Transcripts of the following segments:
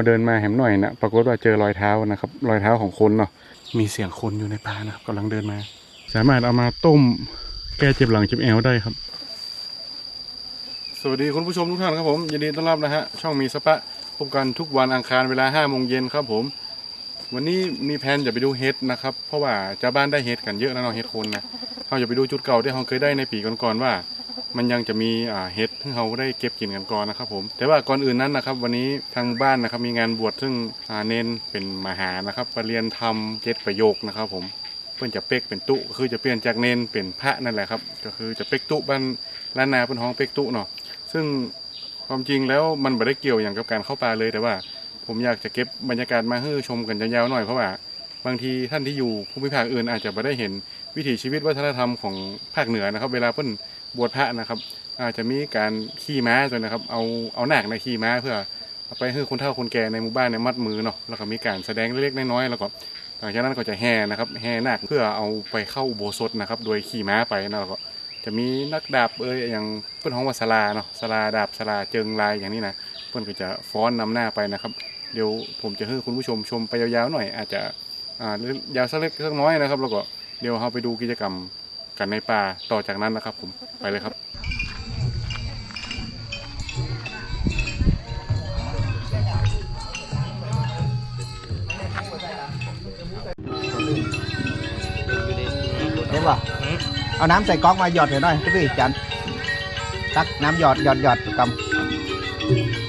เราเดินมาแหมหน่อยนะปรากฏว่าเจอรอยเท้านะครับ รอยเท้าของคนเนาะมีเสียงคนอยู่ในป่านะครับกำลังเดินมา สามารถเอามาต้มแก้เจ็บหลังเจ็บแอวได้ครับ สวัสดีคุณผู้ชมทุกท่านครับผมยินดีต้อนรับนะฮะช่องมีสปะพบกันทุกวันอังคารเวลา5โมงเย็นครับผม วันนี้มีแผนจะไปดูเฮ็ดนะครับเพราะว่าจ้าบ้านได้เฮ็ดกันเยอะนะเนาะเฮ็ดคนนะเราจะไปดูจุดเก่าที่เราเคยได้ในปีก่อนๆว่า มันยังจะมีเฮ็ดที่เราได้เก็บกินกันก่อนนะครับ ผม แต่ว่าก่อนอื่นนั้นนะครับ วันนี้ทางบ้านนะครับมีงานบวชซึ่งเน้นเป็นมหานะครับไปเรียนทำเจ็ดประโยคนะครับ ผมเพื่อนจะเป๊กเป็นตุคือจะเปลี่ยนจากเน้นเป็นพระนั่นแหละครับ ก็คือจะเป๊กตุบ้านล้านนาเป็นห้องเป๊กตุเนาะซึ่งความจริงแล้วมันไม่ได้เกี่ยวอย่างกับการเข้าป่าเลยแต่ว่า ผมอยากจะเก็บบรรยากาศมาให้ชมกันยาวๆหน่อยเพราะว่าบางทีท่านที่อยู่ภูมิภาคอื่นอาจจะไม่ได้เห็นวิถีชีวิตวัฒนธรรมของภาคเหนือนะครับ เวลาเพิ่น บวชพระนะครับอาจจะมีการขี่ม้าด้วยนะครับ เอาเอาหนักในขี่ม้าเพื่อเอาไปให้คนเฒ่าคนแก่ในหมู่บ้านเนี่ยมัดมือเนาะแล้วก็มีการแสดงเล็กๆน้อยๆแล้วก็หลังจากนั้นก็จะแห่นะครับแห่หนาคเพื่อเอาไปเข้าอุโบสถนะครับ โดยขี่ม้าไปนะแล้วก็จะมีนักดาบเอ้ยอย่างเพื่อนของว่าสลาเนาะสลาดาบสลาเจิงลายอย่างนี้นะเพื่อนก็จะฟ้อนนำหน้าไปนะครับ เดี๋ยวผมจะให้คุณผู้ชมชมไปยาวๆหน่อย อาจจะอ่ายาวสักเล็กสักน้อยนะครับ แล้วก็เดี๋ยวเราไปดูกิจกรรม กันในป่าต่อจากนั้นนะครับ ผมไปเลยครับเห็นป่ะเอาน้ำใส่ก๊อกมาหยอดหน่อยหน่อยพี่จันตักน้ำหยอดหยอดหยอดกำ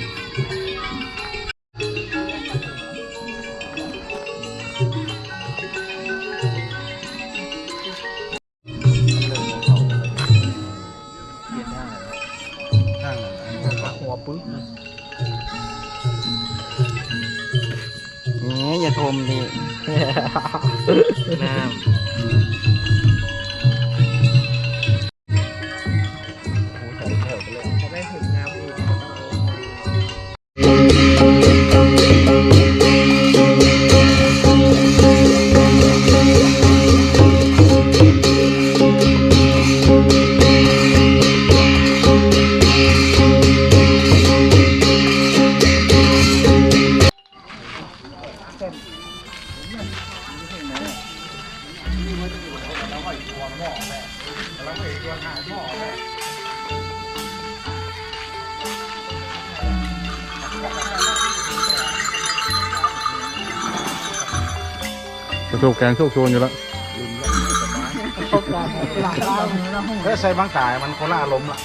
ประสบการณ์โชคโชนอยู่แล้วเฮ้ยใส่บางตายมันคนละอารมณ์ละ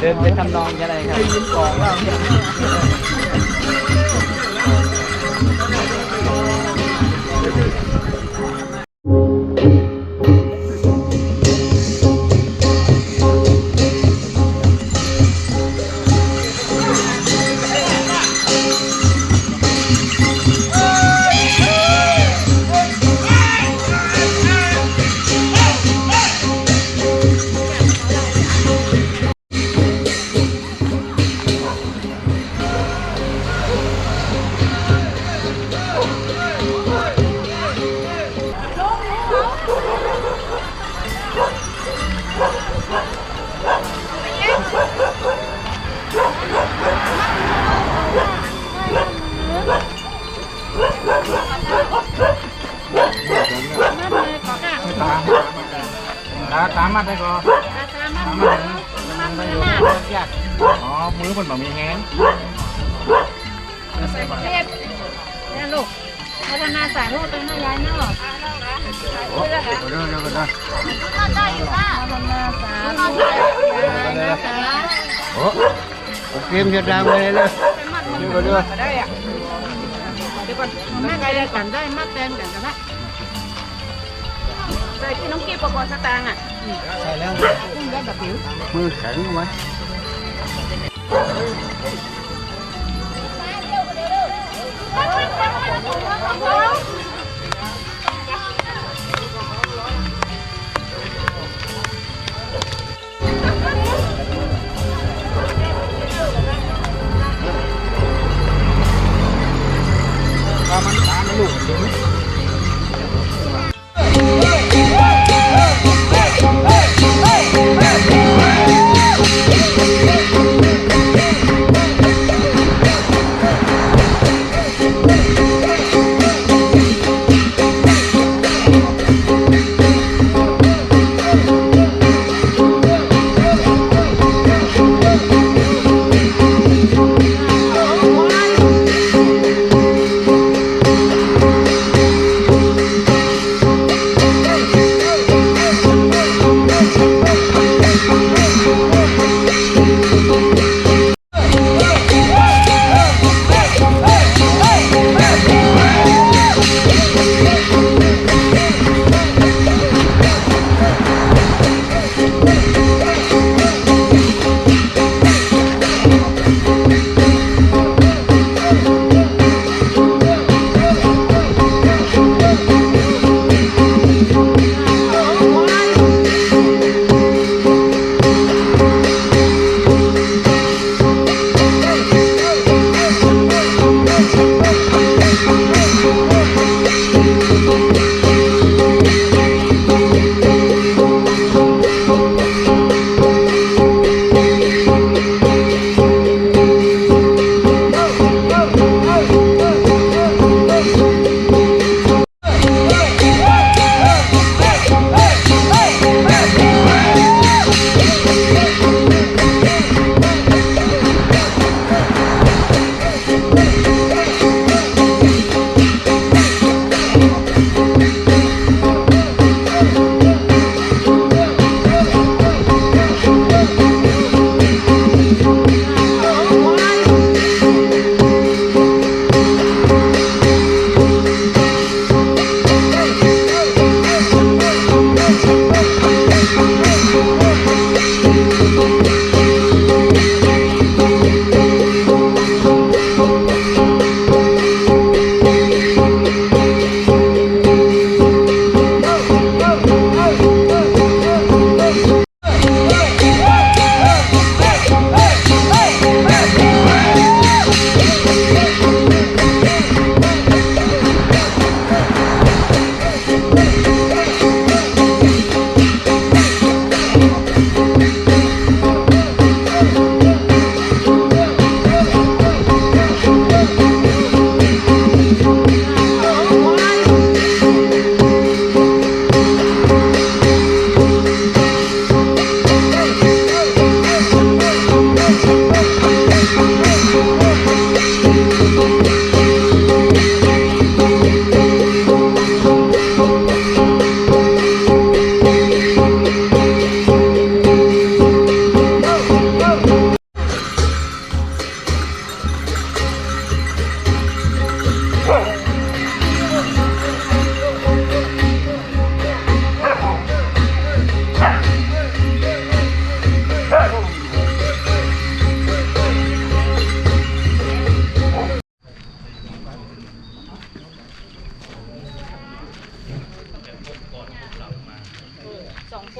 เดินไปทำนองอะไรครับ ตาตามมาได้ก่อนตามมามันไม่อยู่ยากอ๋อ มือมันแบบมีแฮงเรียบเนี่ลูกพัฒนาสายลูกเป็นแม่ยายเนาะเดี๋ยวเดี๋ยวเดี๋ยวเดี๋ยวพัฒนาสายลูกนะคะโอ้ผมเกมจะดังเลยเลยเดี๋ยวเดี๋ยวได้อะเดี๋ยวก่อนแม่ไกลได้กันได้มาแตนกันกันละ ใส่ที่น้องกิ๊บประกอบสตางค์อะใส่แล้วซึ่งได้แบบผิวมือแข็งไหมถ้ามันตามลูก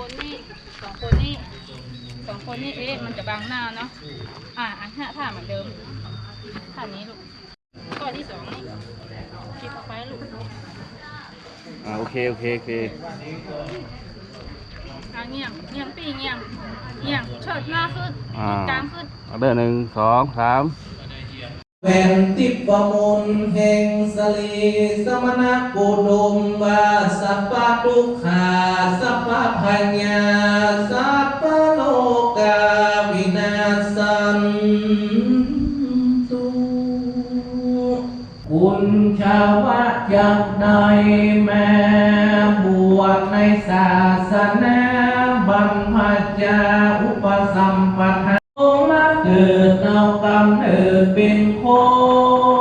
คนนี่สองคนนี่สองคนนี่เอ๊ะมันจะบังหน้าเนาะอ่าอันห้าท่าเหมือนเดิมท่านี้ลูกข้อที่สองนี่คลิปออกไปลูกอ่าโอเคโอเคโอเคอ่าเงียงเงียงปีเงียงเงียงเชิดหน้าขึ้นอ่ากลางขึ้น เอาเดินหนึ่งสองสาม แผ่นติปมุนแห่งสลีสมณกุดมวาสัพพะทุกขาสัพพะพัญญาสัพพะโลกาวินาสันตุคุณชาวะจักใดแม่บวชในศาสนาบรรพจาอุปสัมปทา เกิดเอากำเนิดเป็นคน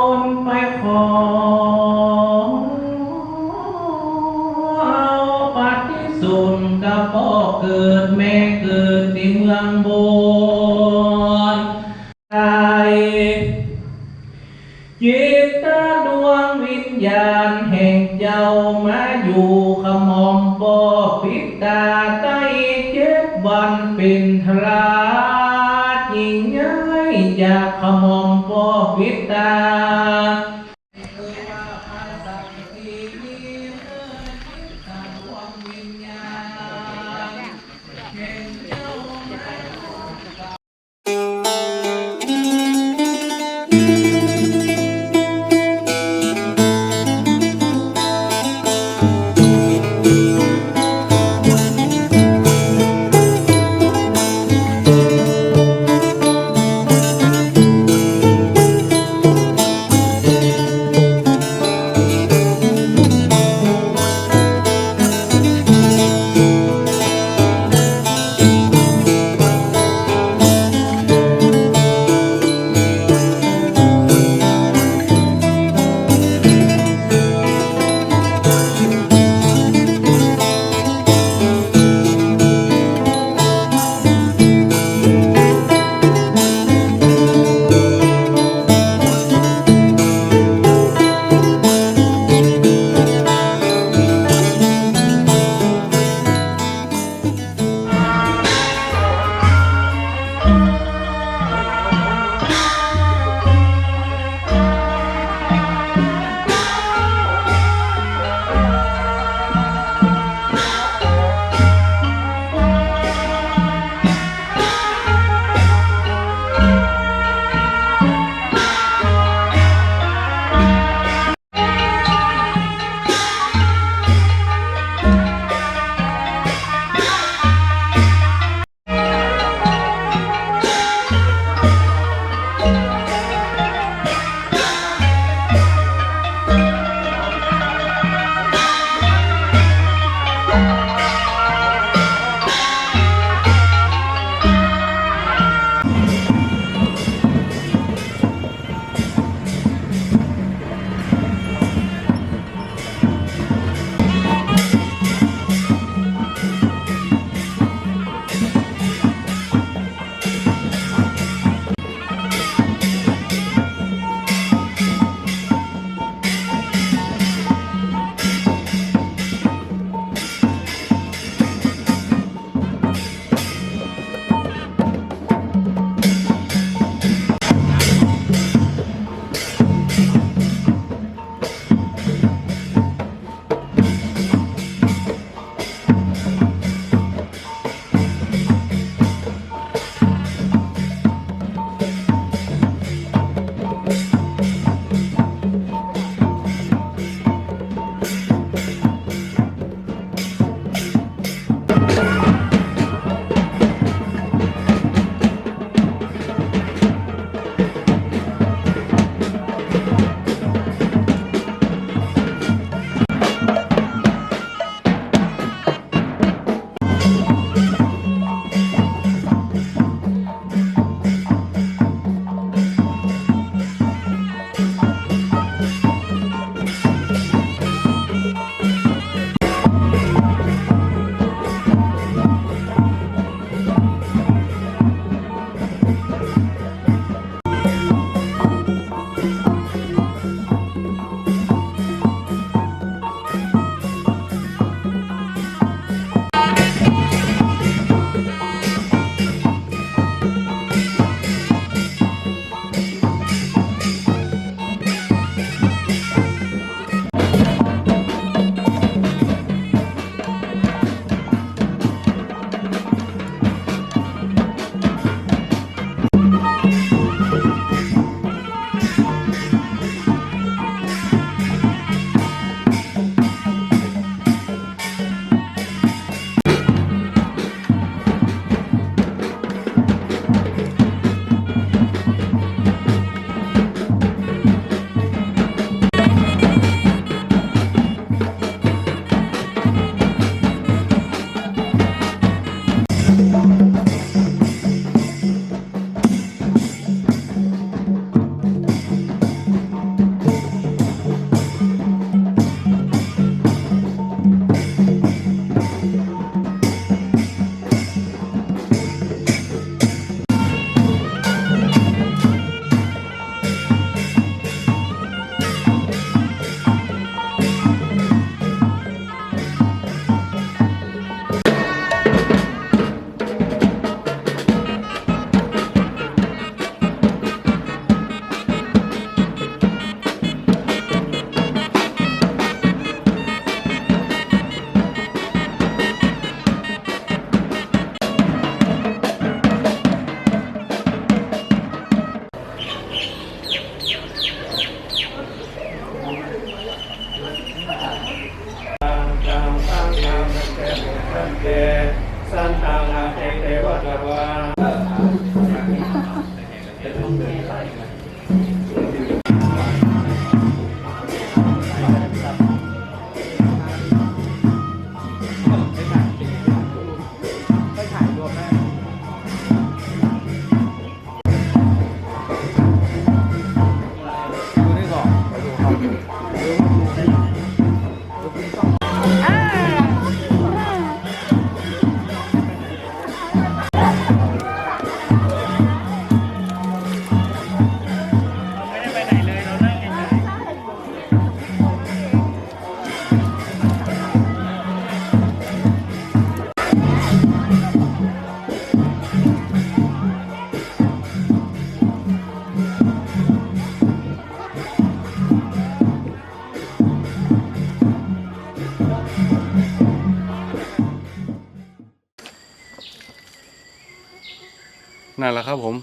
นั่นแหละครับผม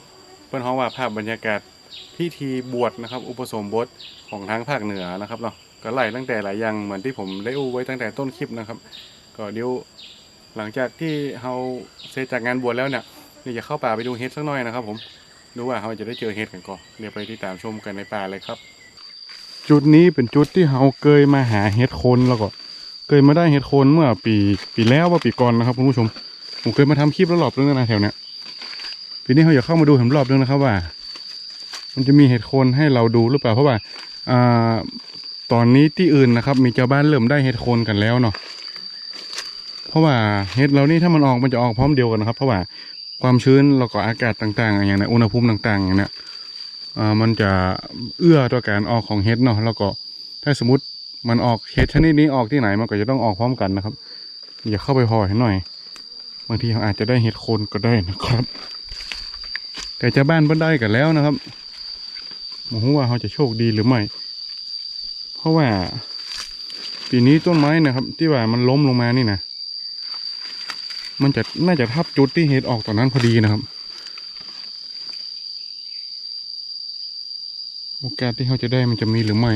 เพื่อนห้องว่าภาพบรรยากาศพิธีบวชนะครับ อุปสมบทของทางภาคเหนือนะครับเนาะก็ไล่ตั้งแต่หลายอย่างเหมือนที่ผมได้อู้ไว้ตั้งแต่ต้นคลิปนะครับ ก็เดี๋ยวหลังจากที่เราเสร็จจากงานบวชแล้วเนี่ยนี่จะเข้าป่าไปดูเฮ็ดสักหน่อยนะครับ ผมดูว่าเราจะได้เจอเฮ็ดกันก่อนเดี๋ยวไปติดตามชมกันในป่าเลยครับ จุดนี้เป็นจุดที่เราเคยมาหาเฮ็ดโคนแล้วก็เคยมาได้เฮ็ดโคนเมื่อปีปีแล้วว่าปีก่อนนะครับคุณผู้ชม ผมเคยมาทำคลิปแล้วรอบนึงแล้นะแถวเนี้ย ทีนี้เราอยากเข้ามาดูเห็นรอบนึงนะครับว่า มันจะมีเห็ดโคนให้เราดูหรือเปล่า เพราะว่าอ่าตอนนี้ที่อื่นนะครับ มีชาวบ้านเริ่มได้เห็ดโคนกันแล้วเนาะเพราะว่าเห็ดเรานี่ถ้ามันออกมันจะออกพร้อมเดียวกันนะครับ เพราะว่าความชื้นแล้วก็อากาศต่าง ๆ อย่างนี้อุณหภูมิต่างๆอย่างนี้อ่ามันจะเอื้อต่อการออกของเห็ดเนาะแล้วก็ถ้าสมมติมันออกเห็ดชนิดนี้ออกที่ไหนมันก็จะต้องออกพร้อมกันนะครับ อย่าเข้าไปพอให้หน่อย บางทีเราอาจจะได้เห็ดโคนก็ได้นะครับ แต่ชาวบ้านเพิ่นได้กันแล้วนะครับไมรู้ว่าเขาจะโชคดีหรือไม่ เพราะว่าปีนี้ต้นไม้นะครับ ที่ว่ามันล้มลงมานี่นะมันจะน่าจะทับจุดที่เห็ดออกตอนนั้นพอดีนะครับ โอกาสที่เขาจะได้มันจะมีหรือไม่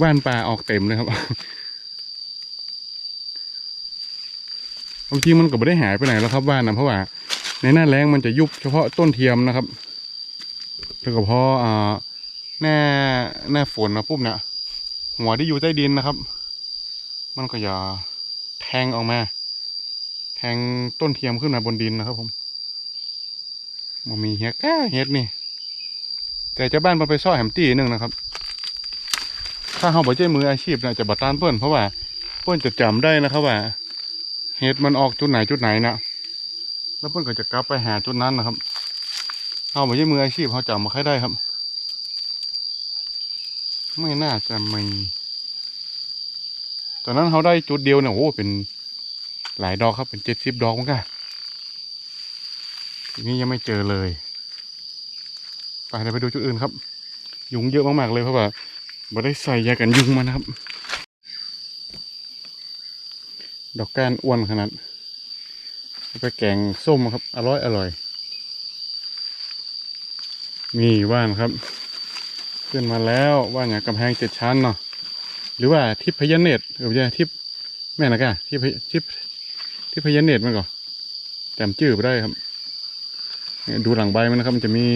ว่านป่าออกเต็มเลยครับบางทีมันก็ไม่ได้หายไปไหนแล้วครับว่านนะเพราะว่า ในหน้าแรงมันจะยุบเฉพาะต้นเทียมนะครับ แล้วก็พออ่าหน้าหน้าฝนมาปุ๊บเนี่ยหัวที่อยู่ใต้ดินนะครับ มันก็จะแทงออกมา แทงต้นเทียมขึ้นมาบนดินนะครับผมมันมีเฮียก้าเฮ็ดนี่ แต่เจ้าบ้านมันไปซ่อแหมตีหนึ่งนะครับ ถ้าเขาบอกใจมืออาชีพนะจะบัตตานเพื่อนเพราะว่าเพื่อนจะจำได้นะครับว่าเห็ดมันออกจุดไหนจุดไหนนะ แล้วเพื่อนก็จะกลับไปหาจุดนั้นนะครับเอาไม่ใช่มืออาชีพเขาจำมาใครได้ครับ ไม่น่าจะมีตอนนั้นเขาได้จุดเดียวเนี่ยโอ้เป็นหลายดอกครับเป็นเจ็ดสิบดอกมั้งค่ะทีนี้ยังไม่เจอเลย ไปเดี๋ยวไปดูจุดอื่นครับ ยุงเยอะมากๆเลยเพราะว่าไม่ได้ใส่ยากันยุงมานะครับ ดอกก้านอ้วนขนาด ไปแกงส้มครับ อร่อยอร่อย มีว่านครับ ขึ้นมาแล้วว่านอย่างกำแพงเจ็ดชั้นเนาะหรือว่าทิพพยเนตรหรือว่าทิพแม่นะกะทิพทิพทิพยเนตรมันก่อนจำชื่อไปได้ครับ ดูหลังใบมันนะครับ มันจะมี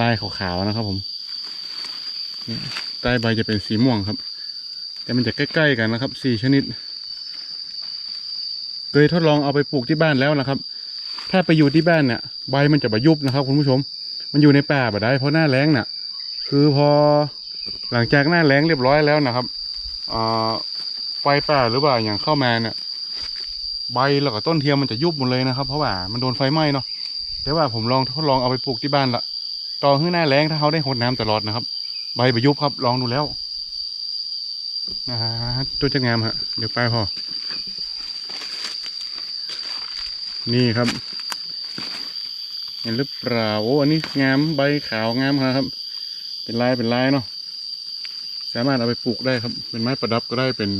ลายขาวๆนะครับ ผมใต้ใบจะเป็นสีม่วงครับ แต่มันจะใกล้ ๆ กันนะครับสี่ชนิด เคยทดลองเอาไปปลูกที่บ้านแล้วนะครับ ถ้าไปอยู่ที่บ้านเนี่ยใบมันจะบยุบนะครับคุณผู้ชม มันอยู่ในป่าแบบได้เพราะหน้าแล้งน่ะคือพอหลังจากหน้าแล้งเรียบร้อยแล้วนะครับอไฟป่าหรือว่าอย่างเข้ามาเนี่ยใบแล้วก็ต้นเทียมมันจะยุบหมดเลยนะครับ เพราะว่ามันโดนไฟไหม้เนาะแต่ว่าผมลองทดลองเอาไปปลูกที่บ้านละต่อขึ้นหน้าแล้งถ้าเขาได้หดน้ำตลอดนะครับ ใบบยุบครับลองดูแล้วนะฮะตัวจะงามฮะเดี๋ยวไปพอ นี่ครับ เห็นหรือเปล่าโอ้อันนี้งามใบขาวงามครับ เป็นลายเป็นลายเนาะสามารถเอาไปปลูกได้ครับ เป็นไม้ประดับก็ได้เป็น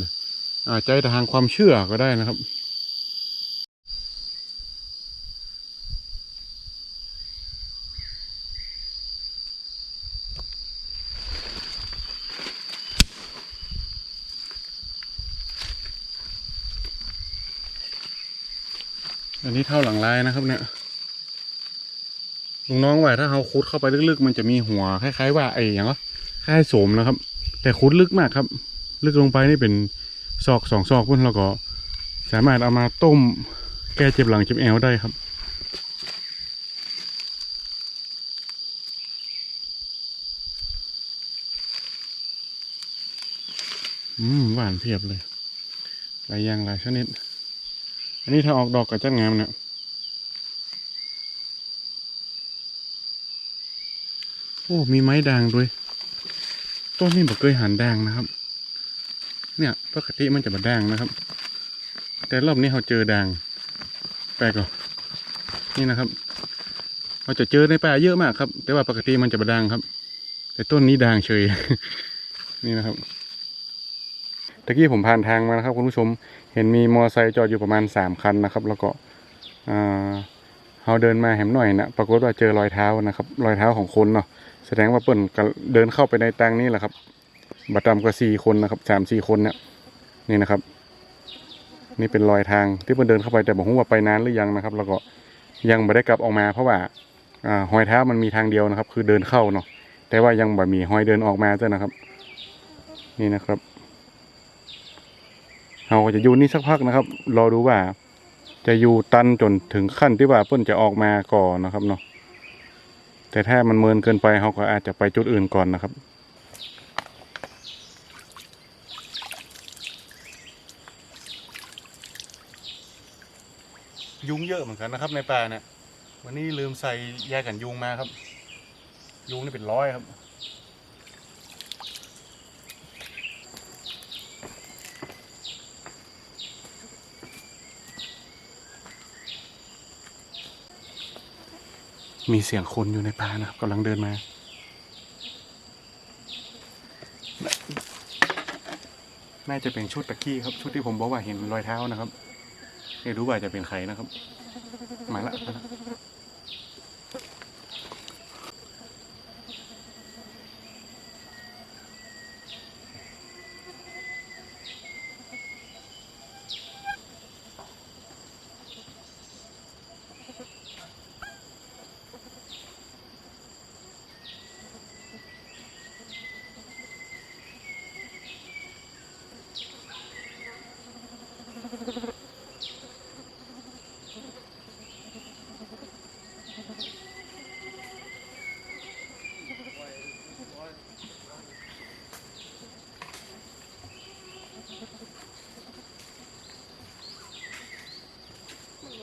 อาใจทางความเชื่อก็ได้นะครับ อันนี้เท่าหลังลายนะครับ เนี่ยลุงน้องว่าถ้าเราคุดเข้าไปลึกๆ มันจะมีหัวคล้ายๆ ว่าไอ้อย่างก็คล้ายโสมนะครับ แต่คุดลึกมากครับ ลึกลงไปนี่เป็นซอกสองซอกพุ่นแล้วก็ สามารถเอามาต้ม แก้เจ็บหลังเจ็บแอวได้ครับอืมหวานเพียบเลยหลายอย่างหลายชนิด อันนี้ถ้าออกดอกกับจัดงามเนี่ยโอ้ มีไม้ด่างด้วย ต้นนี้บอกเคยหันด่างนะครับ เนี่ยปกติมันจะมาด่างนะครับ แต่รอบนี้เราเจอด่าง แปลกหรอนี่นะครับ เราจะเจอในป่าเยอะมากครับ แต่ว่าปกติมันจะมาด่างครับ แต่ต้นนี้ด่างเฉย นี่นะครับะกี้ผมผ่านทางมานะครับคุณผู้ชมเห็นมีมอไซค์จอดอยู่ประมาณสามคันนะครับ แล้วก็เราเดินมาแหมหน่อยนะปรากฏว่าเจอรอยเท้านะครับ รอยเท้าของคนเนาะแสดงว่าเปิ้นเดินเข้าไปในตังนี่แหละครับบัตรดำกว่าสี่คนนะครับสามสี่คนเนี่ยนี่นะครับ นี่เป็นรอยทางที่เปิ้นเดินเข้าไปแต่บอกว่าไปนานหรือยังนะครับ แล้วก็ยังไม่ได้กลับออกมาเพราะว่าอหอยเท้ามันมีทางเดียวนะครับ คือเดินเข้าเนาะแต่ว่ายังบ่มีหอยเดินออกมาจ้ะนะครับ นี่นะครับ เราก็จะอยู่นี่สักพักนะครับ รอดูว่า จะอยู่ตันจนถึงขั้นที่ว่าเปิ้นจะออกมาก่อนนะครับเนาะแต่ถ้ามันเมินเกินไปเขาก็อาจจะไปจุดอื่นก่อนนะครับยุงเยอะเหมือนกันนะครับในป่าเนี่ยวันนี้ลืมใส่ยากันยุงมาครับ ยุงนี่เป็นร้อยครับ มีเสียงคนอยู่ในป่านะครับกำลังเดินมา น่าจะเป็นชุดตะกี้ครับ ชุดที่ผมบอกว่าเห็นรอยเท้านะครับ ไม่รู้ว่าจะเป็นใครนะครับ มาละ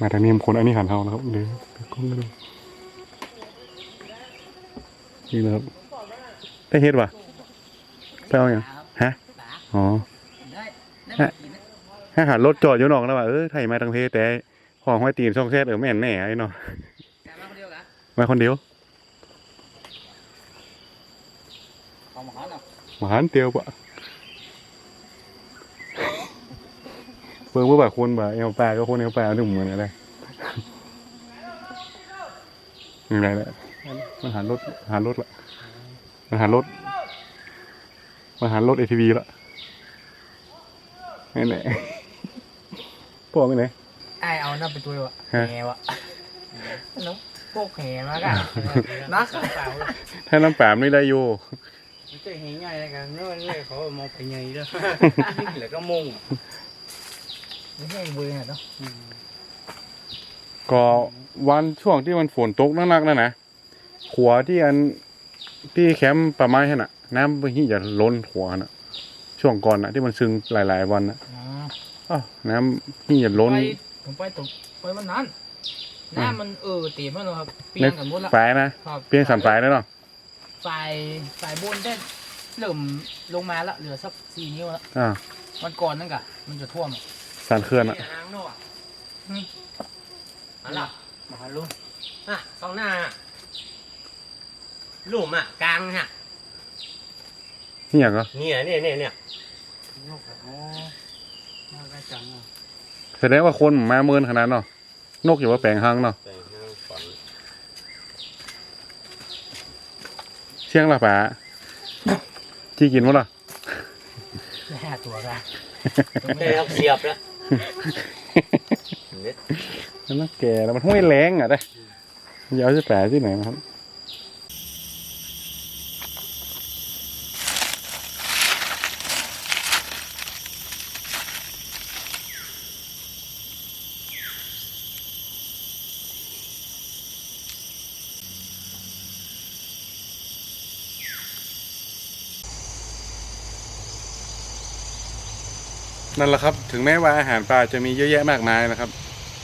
มาทางนี้มคนอันนี้หันเท้านะครับเดี๋ยวเดี๋ยวก้มไปดูนี่นะครับได้เฮ็ดวะไปเอาอย่างฮะอ๋อฮะถ้าหารถจอดอยู่นอกแล้วว่าเออไทยมาทางเพแต่ของห้อยตีนช่องแซดเออแม่นแน่ไอ้เนาะมาคนเดียวมาหันเตียวปะ เพิ่งว่าแบบคนแบบเอวปลาก็คนเอวปลาหนุ่มเหมือนอะไรยังไงแหละมันหันรถหันรถละมันหันรถมันหันรถเอทีวีละนี่แหละพ่อไม่ไหนไอเอาหน้าไปตัววะฮะแหวะน้องโปกแหมากอะนักเปล่าถ้าน้ำปามนี่ได้อยู่ไม่ใช่แหง่ายเลยกันนี่มันเลยเขามองไปไงเด้อเหลือก็มง ไม่ใช่เวรเนาะก็วันช่วงที่มันฝนตกหนักๆนั่นนะขัวที่อันที่แคมป์ประมาณนั้นน่ะ น้ำบางทีจะล้นหัวน่ะ ช่วงก่อนน่ะ ที่มันซึงหลาย ๆ วันน่ะอ๋ออ้าวน้ำที่จะล้น ไปผมไปตกไปวันนั้นน้ำมันเออตีมันเลยครับเปลี่ในยนกันหมดละฝายนะครับเปลี่ยนสันฝายแล้วเนาะฝ่ายฝ่ายบนได้เริ่มลงมาละเหลือสักสี่นิ้วละอ่าวันก่อนนั่นกะมันจะท่วม อะสันเขื่อนอะหางโน่อะอันละมาหาลุงอะสองหน้าหลุมอะกลางฮะนี่อย่างก็เนี่ยเนี่ยเนี่ยเนี่ยแสดงว่าคนมาเมินขนาดเนาะนกอยู่ว่าแปลงห้างเนาะแต่ห้างฝันเชียงละป๋าที่กินมั้งล่ะแค่ตัวละ ได้ครับเสียบแล้ว มันแก่แล้วมันห้วยแรงอะได้ยาวจะแปลที่ไหนครับ นั่นแหละครับ ถึงแม้ว่าอาหารปลาจะมีเยอะแยะมากมายนะครับ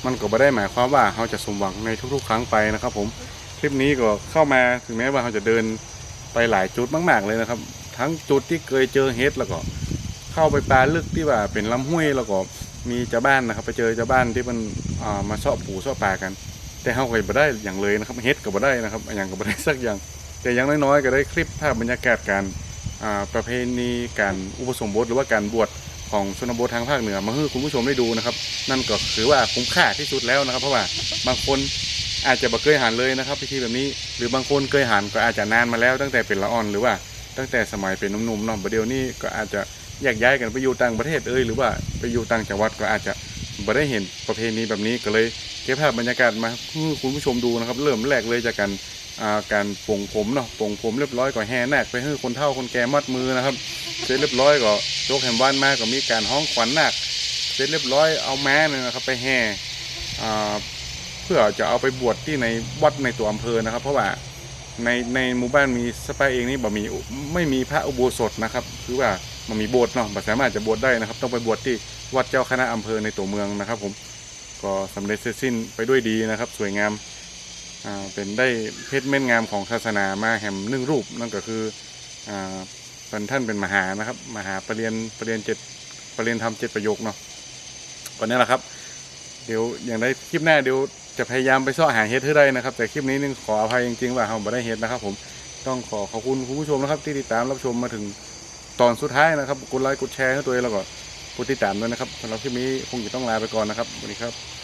มันก็ไม่ได้หมายความว่าเราจะสมหวังในทุกๆ ครั้งไปนะครับ ผมคลิปนี้ก็เข้ามาถึงแม้ว่าเราจะเดินไปหลายจุดมาก ๆ เลยนะครับ ทั้งจุดที่เคยเจอเฮดแล้วก็เข้าไปปลาลึกที่ว่าเป็นลำห้วยแล้วก็มีเจ้าบ้านนะครับ ไปเจอเจ้าบ้านที่มันมาเสาะปูเสาะปลากัน แต่เขาเคยบ่ได้อย่างเลยนะครับเฮดก็บ่ได้นะครับอย่างก็บ่ได้สักอย่าง แต่อย่างน้อยๆก็ได้คลิปภาพบรรยากาศการประเพณีการอุปสมบทหรือว่าการบวช ของชนบททางภาคเหนือมาให้คุณผู้ชมได้ดูนะครับ นั่นก็ถือว่าคุ้มค่าที่สุดแล้วนะครับ เพราะว่าบางคนอาจจะบ่เคยหันเลยนะครับพิธีแบบนี้ หรือบางคนเคยหันก็อาจจะนานมาแล้ว ตั้งแต่เป็นละอ่อนหรือว่าตั้งแต่สมัยเป็นหนุ่มๆเนาะประเดี๋ยวนี้ก็อาจจะแยกย้ายกันไปอยู่ต่างประเทศเอ่ยหรือว่าไปอยู่ต่างจังหวัดก็อาจจะบ่ได้เห็นประเพณีแบบนี้ก็เลยเก็บภาพบรรยากาศมาให้คุณผู้ชมดูนะครับ เริ่มแรกเลยจากการ การปลงผมเนาะปลงผมเรียบร้อยก็แห่นาคไปให้คนเฒ่าคนแก่มัดมือนะครับ เสร็จเรียบร้อยก็ยกแหมบ้านมาก็มีการห้องขวัญนาคเสร็จเรียบร้อยเอาแม้เนี่ยนะครับ ไปแห่เพื่อจะเอาไปบวชที่ในวัดในตัวอำเภอนะครับ เพราะว่าในในหมู่บ้านมีสปายเองนี่บ่มีไม่มีพระอุโบสถนะครับ คือว่ามันมีโบสถ์เนาะบ่สามารถจะบวชได้นะครับ ต้องไปบวชที่วัดเจ้าคณะอำเภอในตัวเมืองนะครับ ผมก็สำเร็จเสร็จสิ้นไปด้วยดีนะครับ สวยงาม เป็นได้เพชรเม่นงามของศาสนามาแห่มหนึ่งรูปนั่นก็คืออ่าเป็นท่านเป็นมหานะครับมหาปรริญญาปรริญญาเจ็ดปรริญญาธรรมเจ็ดประโยคเนาะวันนี้แหละครับ เดี๋ยวอย่างได้คลิปหน้าเดี๋ยวจะพยายามไปเสาะหาเฮดให้ได้นะครับ แต่คลิปนี้นึงขออภัยจริงๆว่าเราไม่ได้เฮดนะครับ ผมต้องขอขอบคุณคุณผู้ชมนะครับ ที่ติดตามรับชมมาถึงตอนสุดท้ายนะครับกดไลค์กดแชร์ให้ตัวเองแล้วก็กดติดตามด้วยนะครับสำหรับคลิปนี้คงจะต้องลาไปก่อนนะครับสวัสดีครับ